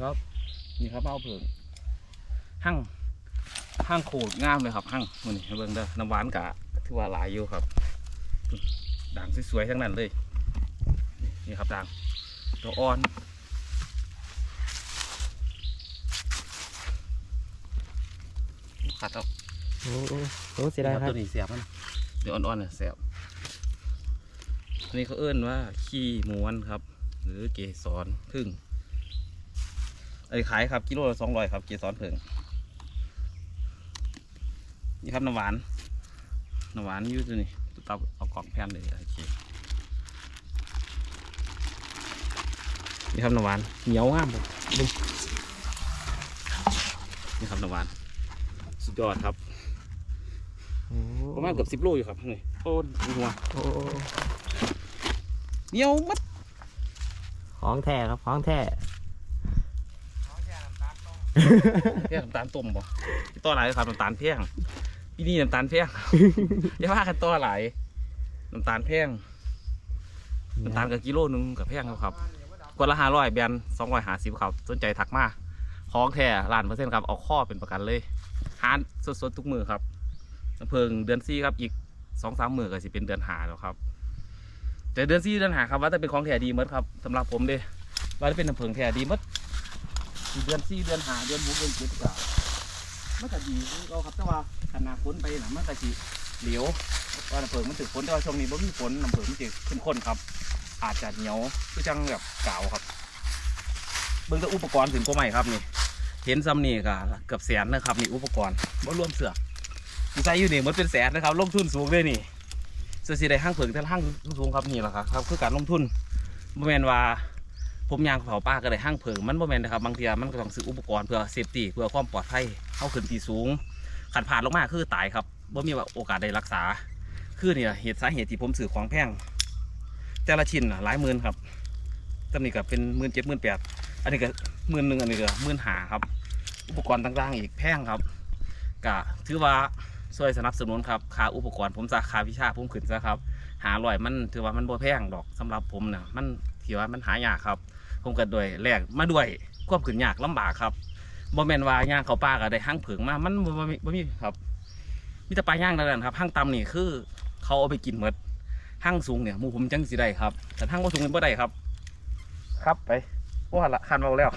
ครับ นี่ครับเอาเผิงหั่งหั่งโขดงามเลยครับหั่งมันนี่ให้เบิ่งเด้อน้ำหวานกะที่ว่าหลายอยู่ครับด่างสวยๆทั้งนั้นเลย นี่ครับด่างตัวอ่อนขัดเอาโอ้โหโอ้เสียดายครับตัวนี้เสียบมันเดี๋ยวอ่อนๆเนี่ยเสียบอันนี้เขาเอื้นว่าขี้ม้วนครับ หรือเกสรพึ่ง ไอ้ขายครับกิโลละสองร้อยครับเกสรพึ่งนี่ครับน้ำหวานน้ำหวานอยูตัวนี้ตัวเตาเอากล่องแผ่นเลยโอเคนี่ครับน้ำหวานเหนียวงามเลยดูนี่ครับน้ำหวานสุดยอดครับโอ้ประมาณเกือบสิบโลอยู่ครับนี่โอ้หัวโอ้เหนียวมัดของแท้ครับของแท้ เพี้ยน้ำตาลต้มบ่ต่อหลายครับน้ำตาลเพียงที่นี่น้ำตาลเพียงอย่าว่ากันต่อหลายน้ำตาลเพียงน้ำตาลกับกิโลนึงกับเพียงครับกวดละห้าร้อยแบนสองร้อยห้าสิบครับสนใจทักมาของแท้ล้านเปอร์เซ็นต์ครับ เอาข้อเป็นประกันเลยหาสดๆทุกมือครับน้ำเพิงเดือนซี่ครับอีกสองสามมือก็สิเป็นเดือนหาแล้วครับ แต่เดือนซี่เดือนหาครับว่าจะเป็นของแท้ดีหมดครับสำหรับผมเด้ว่าจะเป็นน้ำเพิงแท้ดีหมด เดือนสี่เดือนหาเดือนหกเดือนเจ็ดก็มันก็ดีเราครับแต่ว่าขนาดฝนไปนะมันก็สิเหลียวว่าน้ำเพิงมันถึกฝนแต่ว่าช่วงนี้บ่มีฝนน้ำเพิงมันจะเข้มข้นครับ อาจจะเหนียวคือจังแบบเก่าครับ เบิ่งแต่อุปกรณ์ถึงก็ใหม่ครับนี่ เห็นซ้ำนี่ก็เกือบแสนนะครับนี่อุปกรณ์บ่รวมเสือกใส่อยู่นี่มันเป็นแสนนะครับลงทุนสูงเลยนี่เสื้อสีได้ห้างเพิงแต่ห้างสูงครับนี่แหละครับครับคือการลงทุนบ่แมนว่า ผมยางเผาป้าก็ได้ห้างเผิงมันบ่แม่นนะครับบางทีมันก็ต้องซื้ออุปกรณ์เพื่อเซฟตี้เพื่อความปลอดภัยเข้าขึ้นที่สูงขันผ่านลงมาคือตายครับบ่มีว่าโอกาสได้รักษา คือเนี่ยเหตุสาเหตุที่ผมซื้อของแพงแต่ละชิ้นหลายหมื่นครับตำนี้ก็เป็นหมื่นเจ็ดหมื่นแปดอันนี้ก็หมื่นหนึ่งอันนี้ก็หมื่นหาครับ อุปกรณ์ต่างๆ อีกแพงครับก็ถือว่าช่วยสนับสนุนครับค่าอุปกรณ์ผมจะค่าวิชาผมขึ้นซะครับ หาลอยมันถือว่ามันบ่แพงดอกสำหรับผมเนี่ยมันถือว่ามันหายากครับ ผมก็ด้วยแลกมาด้วยควบขึ้นยากลำบากครับบ่แมนว่าย่างเขาป่าก็ได้ห้างเผิงมามันบ่มีบ่มีครับมีแต่ปลาย่างเท่านั้นครับห้างต่ำนี่คือ เขาเอาไปกินหมดห้างสูงเนี่ยมูผมจังสิได้ครับแต่ห้างบ่สูงนี่บ่ได้ครับ ครับไปว่าละคันเบาแล้ว